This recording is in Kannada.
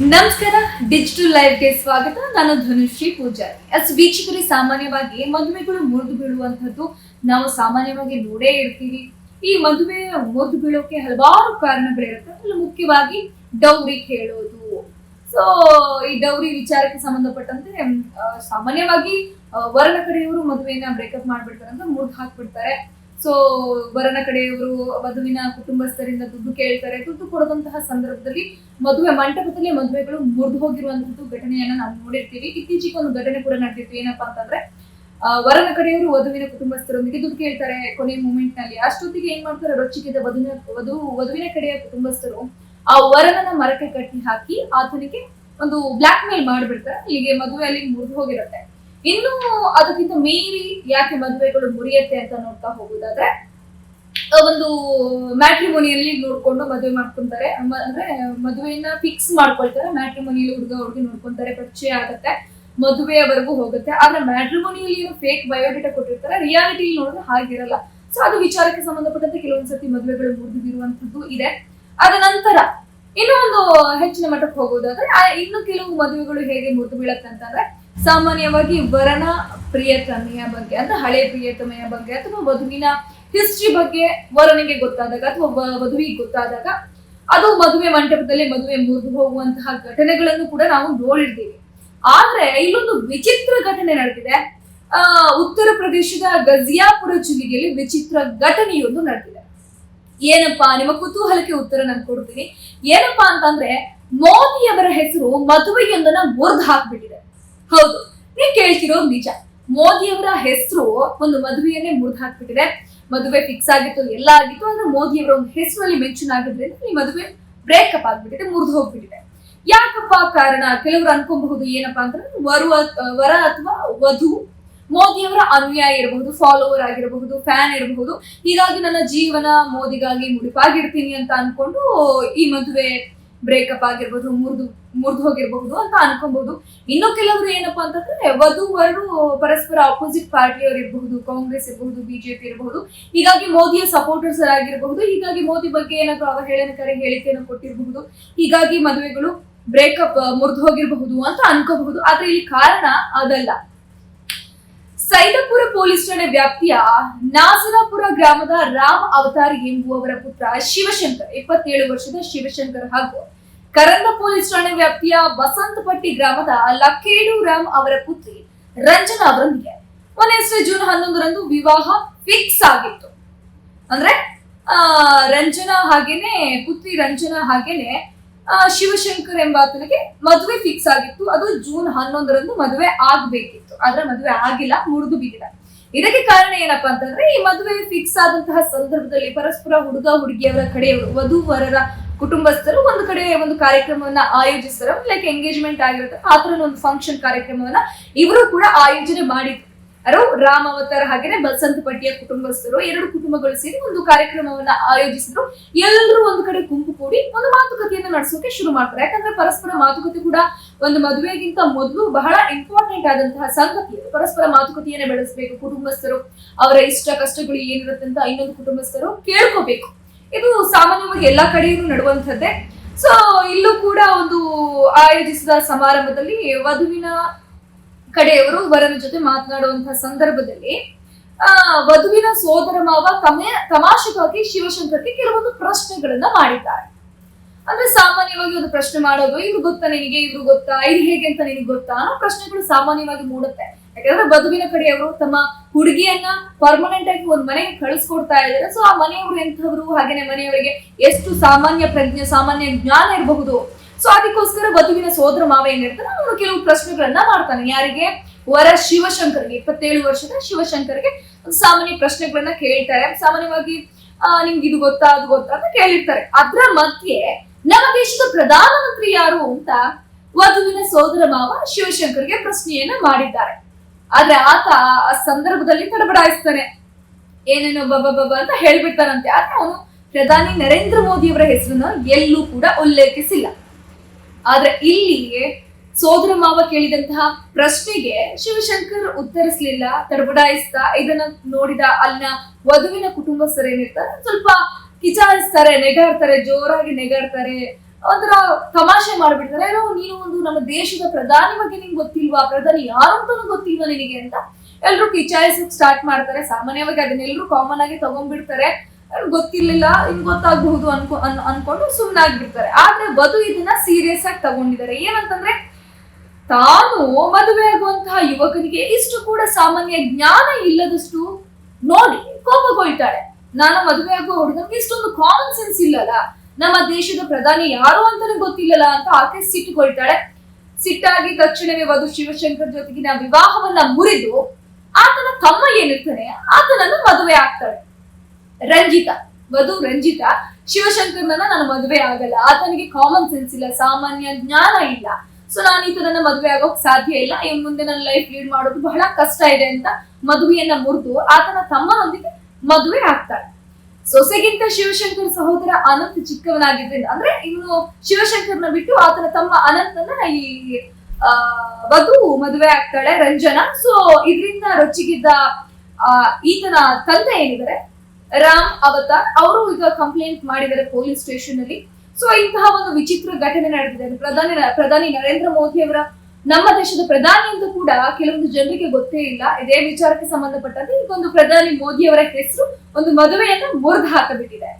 ನಮಸ್ಕಾರ ಡಿಜಿಟಲ್ ಲೈವ್ಗೆ ಸ್ವಾಗತ. ನಾನು ಧನುಶ್ರೀ ಪೂಜಾರಿ. ಎಸ್ ವೀಕ್ಷಕರೇ, ಸಾಮಾನ್ಯವಾಗಿ ಮದುವೆಗಳು ಮುರಿದು ಬೀಳುವಂಥದ್ದು ನಾವು ಸಾಮಾನ್ಯವಾಗಿ ನೋಡೇ ಇರ್ತೀವಿ. ಈ ಮದುವೆ ಮುರಿದು ಬೀಳೋಕೆ ಹಲವಾರು ಕಾರಣಗಳಿರುತ್ತೆ ಅದ್ರಲ್ಲಿ ಮುಖ್ಯವಾಗಿ ಡೌರಿ ಕೇಳೋದು ಸೊ ಈ ಡೌರಿ ವಿಚಾರಕ್ಕೆ ಸಂಬಂಧಪಟ್ಟಂತೆ ಸಾಮಾನ್ಯವಾಗಿ ವರನ ಕಡೆಯವರು ಮದುವೆಯನ್ನ ಬ್ರೇಕಪ್ ಮಾಡ್ಬಿಡ್ತಾರೆ ಅಂತ ಮುರಿದು ಹಾಕ್ಬಿಡ್ತಾರೆ. ಸೊ ವರನ ಕಡೆಯವರು ವಧುವಿನ ಕುಟುಂಬಸ್ಥರಿಂದ ದುಡ್ಡು ಕೇಳ್ತಾರೆ, ದುಡ್ಡು ಕೊಡದಂತಹ ಸಂದರ್ಭದಲ್ಲಿ ಮದುವೆ ಮಂಟಪದಲ್ಲಿ ಮದುವೆಗಳು ಮುರಿದು ಹೋಗಿರುವಂತದ್ದು ಘಟನೆಯನ್ನ ನಾವು ನೋಡಿರ್ತೀವಿ. ಇತ್ತೀಚೆಗೆ ಒಂದು ಘಟನೆ ಕೂಡ ನಡೆದಿತ್ತು. ಏನಪ್ಪಾ ಅಂತಂದ್ರೆ ವರನ ಕಡೆಯವರು ವಧುವಿನ ಕುಟುಂಬಸ್ಥರೊಂದಿಗೆ ದುಡ್ಡು ಕೇಳ್ತಾರೆ ಕೊನೆ ಮೂಮೆಂಟ್ನಲ್ಲಿ ಅಷ್ಟೊತ್ತಿಗೆ ಏನ್ ಮಾಡ್ತಾರೆ ರೊಚ್ಚಿಗೆದ ವಧುವಿನ, ವಧು, ವಧುವಿನ ಕಡೆಯ ಕುಟುಂಬಸ್ಥರು ಆ ವರನನ್ನ ಮರಕ್ಕೆ ಕಟ್ಟಿ ಹಾಕಿ ಆತನಿಗೆ ಒಂದು ಬ್ಲಾಕ್ ಮೇಲ್ ಮಾಡ್ಬಿಡ್ತಾರೆ ಮದುವೆ ಅಲ್ಲಿ ಮುರಿದು ಹೋಗಿರುತ್ತೆ. ಇನ್ನು ಅದಕ್ಕಿಂತ ಮೀರಿ ಯಾಕೆ ಮದುವೆಗಳು ಮುರಿಯತ್ತೆ ಅಂತ ನೋಡ್ತಾ ಹೋಗುದಾದ್ರೆ ಒಂದು ಮ್ಯಾಟ್ರಿಮೋನಿಯಲ್ಲಿ ನೋಡ್ಕೊಂಡು ಮದುವೆ ಮಾಡ್ಕೊಂತಾರೆ. ಅಂದ್ರೆ ಮದುವೆಯನ್ನ ಫಿಕ್ಸ್ ಮಾಡ್ಕೊಳ್ತಾರೆ. ಮ್ಯಾಟ್ರಿಮೋನಿಯಲ್ಲಿ ಹುಡುಗ ಹುಡುಗಿ ನೋಡ್ಕೊಂತಾರೆ, ಪರಿಚಯ ಆಗುತ್ತೆ ಮದುವೆಯವರೆಗೂ ಹೋಗುತ್ತೆ. ಆದ್ರೆ ಮ್ಯಾಟ್ರಿಮೋನಿಯಲ್ಲಿ ಏನು ಫೇಕ್ ಬಯೋಡೇಟಾ ಕೊಟ್ಟಿರ್ತಾರೆ. ರಿಯಾಲಿಟಿ ನೋಡಿದ್ರೆ ಹಾಗಿರಲ್ಲ. ಸೊ ಅದು ವಿಚಾರಕ್ಕೆ ಸಂಬಂಧಪಟ್ಟಂತೆ ಕೆಲವೊಂದ್ಸತಿ ಮದುವೆಗಳು ಮುರಿದಿರುವಂತದ್ದು ಇದೆ. ಅದ ನಂತರ, ಇನ್ನೂ ಒಂದು ಹೆಚ್ಚಿನ ಮಟ್ಟಕ್ಕೆ ಹೋಗೋದಾದ್ರೆ ಇನ್ನು ಕೆಲವು ಮದುವೆಗಳು ಹೇಗೆ ಮುರಿದು ಬೀಳತ್ತೆ ಅಂತಂದ್ರೆ ಸಾಮಾನ್ಯವಾಗಿ ವರನ ಪ್ರಿಯತಮೆಯ ಬಗ್ಗೆ, ಅಂದ್ರೆ ಹಳೆ ಪ್ರಿಯತಮೆಯ ಬಗ್ಗೆ ಅಥವಾ ವಧುವಿನ ಹಿಸ್ಟ್ರಿ ಬಗ್ಗೆ ವರನಿಗೆ ಗೊತ್ತಾದಾಗ ಅಥವಾ ವಧುವಿಗೆ ಗೊತ್ತಾದಾಗ, ಅದು ಮದುವೆ ಮಂಟಪದಲ್ಲಿ ಮದುವೆ ಮುರಿದು ಹೋಗುವಂತಹ ಘಟನೆಗಳನ್ನು ಕೂಡ ನಾವು ನೋಡಿರ್ತೀವಿ. ಆದ್ರೆ ಇಲ್ಲೊಂದು ವಿಚಿತ್ರ ಘಟನೆ ನಡೆದಿದೆ. ಆ, ಉತ್ತರ ಪ್ರದೇಶದ ಗಜಿಯಾಪುರ ಜಿಲ್ಲೆಯಲ್ಲಿ ವಿಚಿತ್ರ ಘಟನೆಯೊಂದು ನಡೆದಿದೆ. ಏನಪ್ಪಾ, ನಿಮ್ಮ ಕುತೂಹಲಕ್ಕೆ ಉತ್ತರ ನಾನು ಕೊಡ್ತೀನಿ. ಏನಪ್ಪಾ ಅಂತಂದ್ರೆ, ಮೋದಿಯವರ ಹೆಸರು ಮದುವೆಯೊಂದನ್ನ ಮುರಿದು ಹಾಕ್ಬಿಟ್ಟಿದೆ. ಹೌದು. ನೀವು ಕೇಳ್ತಿರೋ ನಿಜ. ಮೋದಿಯವರ ಹೆಸರು ಒಂದು ಮದುವೆಯನ್ನೇ ಮುರಿದು ಹಾಕ್ಬಿಟ್ಟಿದೆ ಮದುವೆ ಫಿಕ್ಸ್ ಆಗಿತ್ತು, ಎಲ್ಲ ಆಗಿತ್ತು, ಆದ್ರೆ ಮೋದಿಯವರ ಒಂದು ಹೆಸರಲ್ಲಿ ಮೆನ್ಷನ್ ಆಗಿದ್ರಿಂದ ಈ ಮದುವೆ ಬ್ರೇಕಪ್ ಆಗ್ಬಿಟ್ಟಿದೆ, ಮುರಿದು ಹೋಗ್ಬಿಟ್ಟಿದೆ. ಯಾಕಪ್ಪ ಕಾರಣ? ಕೆಲವರು ಅನ್ಕೊಬಹುದು ಏನಪ್ಪಾ ಅಂದ್ರೆ ವರು ಅತ್- ವರ ಅಥವಾ ವಧು. ಮೋದಿಯವರ ಅನುಯಾಯಿ ಇರಬಹುದು ಫಾಲೋವರ್ ಆಗಿರಬಹುದು ಫ್ಯಾನ್ ಇರಬಹುದು. ಹೀಗಾಗಿ ನನ್ನ ಜೀವನ ಮೋದಿಗಾಗಿ ಮುಡಿಪಾಗಿರ್ತೀನಿ ಅಂತ ಅನ್ಕೊಂಡು ಈ ಮದುವೆ ಬ್ರೇಕಪ್ ಆಗಿರ್ಬೋದು, ಮುರಿದು ಮುರಿದು ಹೋಗಿರ್ಬಹುದು ಅಂತ ಅನ್ಕೊಬಹುದು ಇನ್ನು ಕೆಲವರು ಏನಪ್ಪಾ ಅಂತಂದ್ರೆ ವಧು ವರರು ಪರಸ್ಪರ ಅಪೋಸಿಟ್ ಪಾರ್ಟಿಯವರು ಇರಬಹುದು, ಕಾಂಗ್ರೆಸ್ ಇರಬಹುದು ಬಿಜೆಪಿ ಇರಬಹುದು. ಹೀಗಾಗಿ ಮೋದಿಯ ಸಪೋರ್ಟರ್ಸ್ ಆಗಿರಬಹುದು. ಹೀಗಾಗಿ ಮೋದಿ ಬಗ್ಗೆ ಏನಾದ್ರು ಅವಹೇಳನಕಾರಿ ಹೇಳಿಕೆಯನ್ನು ಕೊಟ್ಟಿರಬಹುದು. ಹೀಗಾಗಿ ಮದುವೆಗಳು ಬ್ರೇಕಪ್ ಮುರಿದು ಹೋಗಿರಬಹುದು ಅಂತ ಅನ್ಕೋಬಹುದು. ಆದ್ರೆ ಇಲ್ಲಿ ಕಾರಣ ಅದಲ್ಲ. ಸೈದಪುರ ಪೊಲೀಸ್ ಠಾಣೆ ವ್ಯಾಪ್ತಿಯ ನಾಸರಾಪುರ ಗ್ರಾಮದ ರಾಮ್ ಅವತಾರ್ ಎಂಬುವವರ ಪುತ್ರ ಶಿವಶಂಕರ್, ಇಪ್ಪತ್ತೇಳು ವರ್ಷದ ಶಿವಶಂಕರ್ ಹಾಗೂ ಕರಂದ ಪೊಲೀಸ್ ಠಾಣೆ ವ್ಯಾಪ್ತಿಯ ಬಸಂತಪಟ್ಟಿ ಗ್ರಾಮದ ಲಕ್ಕೇಡು ರಾಮ್ ಅವರ ಪುತ್ರಿ ರಂಜನಾ ಅವರೊಂದಿಗೆ. ಮೊನ್ನೆ ಜೂನ್ ಹನ್ನೊಂದರಂದು ವಿವಾಹ ಫಿಕ್ಸ್ ಆಗಿತ್ತು. ಅಂದ್ರೆ ರಂಜನಾ ಹಾಗೇನೆ, ಪುತ್ರಿ ರಂಜನಾ ಹಾಗೇನೆ ಶಿವಶಂಕರ್ ಎಂಬಾತನಿಗೆ ಮದುವೆ ಫಿಕ್ಸ್ ಆಗಿತ್ತು. ಅದು ಜೂನ್ ಹನ್ನೊಂದರಂದು ಮದುವೆ ಆಗ್ಬೇಕಿತ್ತು. ಆದ್ರೆ ಮದುವೆ ಆಗಿಲ್ಲ, ಮುರಿದು ಬಿದ್ದಿಲ್ಲ ಇದಕ್ಕೆ ಕಾರಣ ಏನಪ್ಪಾ ಅಂತಂದ್ರೆ, ಈ ಮದುವೆ ಫಿಕ್ಸ್ ಆದಂತಹ ಸಂದರ್ಭದಲ್ಲಿ ಪರಸ್ಪರ ಹುಡುಗ, ಹುಡುಗಿಯವರ ಕಡೆಯವರು ವಧು ವರರ ಕುಟುಂಬಸ್ಥರು ಒಂದು ಕಡೆ ಒಂದು ಕಾರ್ಯಕ್ರಮವನ್ನ ಆಯೋಜಿಸ್ತಾರೆ. ಲೈಕ್ ಎಂಗೇಜ್ಮೆಂಟ್ ಆಗಿರುತ್ತೆ. ಆ ಥರ ಒಂದು ಫಂಕ್ಷನ್ ಕಾರ್ಯಕ್ರಮವನ್ನ ಇವರು ಕೂಡ ಆಯೋಜನೆ ಮಾಡಿದ್ರು. ಯಾರು? ರಾಮ್ ಅವತಾರ ಬಸಂತಪಟ್ಟಿಯ ಕುಟುಂಬಸ್ಥರು, ಎರಡು ಕುಟುಂಬಗಳು ಸೇರಿ ಒಂದು ಕಾರ್ಯಕ್ರಮವನ್ನ ಆಯೋಜಿಸಿದ್ರು. ಎಲ್ಲರೂ ಒಂದು ಕಡೆ ಗುಂಪು ಕೂಡಿ ಒಂದು ಮಾತುಕತೆಯನ್ನು ನಡೆಸೋಕೆ ಶುರು ಮಾಡ್ತಾರೆ. ಯಾಕಂದ್ರೆ ಪರಸ್ಪರ ಮಾತುಕತೆ ಕೂಡ ಒಂದು ಮದುವೆಗಿಂತ ಮೊದಲು ಬಹಳ ಇಂಪಾರ್ಟೆಂಟ್ ಆದಂತಹ ಸಂಗತಿ. ಪರಸ್ಪರ ಮಾತುಕತೆಯನ್ನ ಬೆಳೆಸಬೇಕು, ಕುಟುಂಬಸ್ಥರು ಅವರ ಇಷ್ಟ ಕಷ್ಟಗಳು ಏನಿರುತ್ತೆ ಅಂತ ಇನ್ನೊಂದು ಕುಟುಂಬಸ್ಥರು ಕೇಳ್ಕೋಬೇಕು. ಇದು ಸಾಮಾನ್ಯವಾಗಿ ಎಲ್ಲಾ ಕಡೆಯೂ ನಡುವಂಥದ್ದೇ ಸೊ ಇಲ್ಲೂ ಕೂಡ ಒಂದು ಆಯೋಜಿಸಿದ ಸಮಾರಂಭದಲ್ಲಿ ವಧುವಿನ ಕಡೆಯವರು ವರನ ಜೊತೆ ಮಾತನಾಡುವಂತಹ ಸಂದರ್ಭದಲ್ಲಿ, ಆ, ವಧುವಿನ ಸೋದರ ಮಾವ ತಮೆ, ತಮಾಷೆಗಾಗಿ ಶಿವಶಂಕರ್ಗೆ ಕೆಲವೊಂದು ಪ್ರಶ್ನೆಗಳನ್ನ ಮಾಡಿದ್ದಾರೆ. ಅಂದ್ರೆ ಸಾಮಾನ್ಯವಾಗಿ ಒಂದು ಪ್ರಶ್ನೆ ಮಾಡೋದು, ಇವ್ರು ಗೊತ್ತಾ ನಿನಗೆ ಇವ್ರು ಗೊತ್ತಾ, ಇದು ಹೇಗೆ ಅಂತ ನಿನಗೆ ಗೊತ್ತಾ ಅನ್ನೋ ಪ್ರಶ್ನೆಗಳು ಸಾಮಾನ್ಯವಾಗಿ ಮೂಡುತ್ತೆ. ಯಾಕಂದ್ರೆ ವಧುವಿನ ಕಡೆಯವರು ತಮ್ಮ ಹುಡುಗಿಯನ್ನ ಪರ್ಮನೆಂಟ್ ಆಗಿ ಒಂದು ಮನೆಗೆ ಕಳಿಸ್ಕೊಡ್ತಾ ಇದ್ದಾರೆ. ಸೊ ಆ ಮನೆಯವರು ಎಂಥವ್ರು? ಹಾಗೇನೆ ಮನೆಯವರಿಗೆ ಎಷ್ಟು ಸಾಮಾನ್ಯ ಪ್ರಜ್ಞೆ, ಸಾಮಾನ್ಯ ಜ್ಞಾನ ಇರಬಹುದು? ಸೊ ಅದಕ್ಕೋಸ್ಕರ ವಧುವಿನ ಸೋದರ ಮಾವ ಏನಿರ್ತಾನೆ ಅವನು ಕೆಲವು ಪ್ರಶ್ನೆಗಳನ್ನ ಮಾಡ್ತಾನೆ. ಯಾರಿಗೆ? ವರ ಶಿವಶಂಕರ್ಗೆ. ಇಪ್ಪತ್ತೇಳು ವರ್ಷದ ಶಿವಶಂಕರ್ಗೆ ಸಾಮಾನ್ಯ ಪ್ರಶ್ನೆಗಳನ್ನ ಕೇಳ್ತಾರೆ. ಸಾಮಾನ್ಯವಾಗಿ, ಆ, ನಿಮ್ಗೆ ಇದು ಗೊತ್ತಾ, ಅದು ಗೊತ್ತಾ ಅಂತ ಕೇಳಿರ್ತಾರೆ. ಅದ್ರ ಮಧ್ಯೆ ನಮ್ಮ ದೇಶದ ಪ್ರಧಾನಮಂತ್ರಿ ಯಾರು ಅಂತ ವಧುವಿನ ಸೋದರ ಮಾವ ಶಿವಶಂಕರ್ಗೆ ಪ್ರಶ್ನೆಯನ್ನ ಮಾಡಿದ್ದಾರೆ. ಆದ್ರೆ ಆತ ಆ ಸಂದರ್ಭದಲ್ಲಿ ತಡಬಡಾಯಿಸ್ತಾನೆ. ಏನೇನೋ ಬಬ ಅಂತ ಹೇಳ್ಬಿಡ್ತಾನಂತೆ. ಆದ್ರೆ ಅವನು ಪ್ರಧಾನಿ ನರೇಂದ್ರ ಮೋದಿ ಅವರ ಹೆಸರನ್ನ ಎಲ್ಲೂ ಕೂಡ ಉಲ್ಲೇಖಿಸಿಲ್ಲ. ಆದ್ರೆ ಇಲ್ಲಿ ಸೋದರ ಮಾವ ಕೇಳಿದಂತಹ ಪ್ರಶ್ನೆಗೆ ಶಿವಶಂಕರ್ ಉತ್ತರಿಸಲಿಲ್ಲ, ತಡಬಡಾಯಿಸ್ತಾ ಇದನ್ನ ನೋಡಿದ ಅಲ್ಲಿನ ವಧುವಿನ ಕುಟುಂಬಸ್ಥರು ಏನಿರ್ತಾರೆ ಸ್ವಲ್ಪ ಕಿಚಾಯಿಸ್ತಾರೆ, ನೆಗಾಡ್ತಾರೆ, ಜೋರಾಗಿ ನೆಗಾಡ್ತಾರೆ, ಒಂಥರ ತಮಾಷೆ ಮಾಡ್ಬಿಡ್ತಾರೆ. ಏನೋ ನೀನು ಒಂದು ನಮ್ಮ ದೇಶದ ಪ್ರಧಾನಿ ಬಗ್ಗೆ ನಿಂಗೆ ಗೊತ್ತಿಲ್ವಾ? ಪ್ರಧಾನಿ ಯಾರು ಅಂತಾನು ಗೊತ್ತಿಲ್ವಾ ನಿನಗೆ ಅಂತ ಎಲ್ರು ಕಿಚಾಯಿಸಕ್ ಸ್ಟಾರ್ಟ್ ಮಾಡ್ತಾರೆ. ಸಾಮಾನ್ಯವಾಗಿ ಅದನ್ನೆಲ್ಲರೂ ಕಾಮನ್ ಆಗಿ ತಗೊಂಡ್ಬಿಡ್ತಾರೆ. ಗೊತ್ತಿರ್ಲಿಲ್ಲ ಇನ್ ಗೊತ್ತಾಗಬಹುದು ಅನ್ಕೊ, ಅನ್- ಅನ್ಕೊಂಡು ಸುಮ್ಮನಾಗ್ಬಿಡ್ತಾರೆ ಆದ್ರೆ ವಧು ಇದನ್ನ ಸೀರಿಯಸ್ ಆಗಿ ತಗೊಂಡಿದ್ದಾರೆ. ಏನಂತಂದ್ರೆ, ತಾನು ಮದುವೆ ಆಗುವಂತಹ ಯುವಕನಿಗೆ ಇಷ್ಟು ಕೂಡ ಸಾಮಾನ್ಯ ಜ್ಞಾನ ಇಲ್ಲದಷ್ಟು ನೋಡಿ ಕೋಪಗೊಳ್ತಾಳೆ ನಾನು ಮದುವೆ ಆಗುವ ಹುಡುಗನಿಗೆ ಇಷ್ಟೊಂದು ಕಾಮನ್ ಸೆನ್ಸ್ ಇಲ್ಲಲ್ಲ. ನಮ್ಮ ದೇಶದ ಪ್ರಧಾನಿ ಯಾರು ಅಂತಾನೆ ಗೊತ್ತಿಲ್ಲಲ್ಲ ಅಂತ ಆಕೆ ಸಿಟ್ಟುಕೊಳ್ತಾಳೆ ಸಿಟ್ಟಾಗಿ ತಕ್ಷಣವೇ ವಧು ಶಿವಶಂಕರ್ ಜೊತೆಗಿನ ವಿವಾಹವನ್ನ ಮುರಿದು, ಆತನ ತಮ್ಮ ಏನಿರ್ತಾನೆ, ಆತನನ್ನು ಮದುವೆ ಆಗ್ತಾಳೆ. ರಂಜಿತಾ. ವಧು ರಂಜಿತಾ ಶಿವಶಂಕರ್ನ ನಾನು ಮದುವೆ ಆಗಲ್ಲ. ಆತನಿಗೆ ಕಾಮನ್ ಸೆನ್ಸ್ ಇಲ್ಲ ಸಾಮಾನ್ಯ ಜ್ಞಾನ ಇಲ್ಲ. ಸೊ ನಾನು ಈತನನ್ನ ಮದುವೆ ಆಗೋಕ್ ಸಾಧ್ಯ ಇಲ್ಲ. ಇನ್ ಮುಂದೆ ನನ್ನ ಲೈಫ್ ಲೀಡ್ ಮಾಡೋದು ಬಹಳ ಕಷ್ಟ ಇದೆ ಅಂತ ಮದುವೆಯನ್ನ ಮುರಿದು ಆತನ ತಮ್ಮನೊಂದಿಗೆ ಮದುವೆ ಆಗ್ತಾಳೆ. ಸೊಸೆಗಿಂತ ಶಿವಶಂಕರ್ ಸಹೋದರ ಅನಂತ್ ಚಿಕ್ಕವನಾಗಿದ್ದರಿಂದ ಅಂದ್ರೆ ಇನ್ನು ಶಿವಶಂಕರ್ನ ಬಿಟ್ಟು ಆತನ ತಮ್ಮ ಅನಂತನ ಈ ವಧು ಮದುವೆ ಆಗ್ತಾಳೆ ರಂಜನಾ. ಸೊ ಇದರಿಂದ ರೊಚ್ಚಿಗಿದ್ದ ಆ, ಈತನ ತಂದೆ ಏನಿದ್ದಾರೆ? ರಾಮ್ ಅವತಾರ್, ಅವರು ಈಗ ಕಂಪ್ಲೇಂಟ್ ಮಾಡಿದ್ದಾರೆ ಪೊಲೀಸ್ ಸ್ಟೇಷನ್ ಅಲ್ಲಿ. ಸೊ ಇಂತಹ ಒಂದು ವಿಚಿತ್ರ ಘಟನೆ ನಡೆದಿದೆ. ಪ್ರಧಾನಿ ಪ್ರಧಾನಿ ನರೇಂದ್ರ ಮೋದಿ ಅವರ, ನಮ್ಮ ದೇಶದ ಪ್ರಧಾನಿ ಅಂತ ಕೂಡ ಕೆಲವೊಂದು ಜನರಿಗೆ ಗೊತ್ತೇ ಇಲ್ಲ. ಇದೇ ವಿಚಾರಕ್ಕೆ ಸಂಬಂಧಪಟ್ಟಂತೆ ಈಗ ಪ್ರಧಾನಿ ಮೋದಿ ಅವರ ಹೆಸರು ಒಂದು ಮದುವೆಯನ್ನ ಮುರಿದು ಹಾಕಬಿಟ್ಟಿದೆ.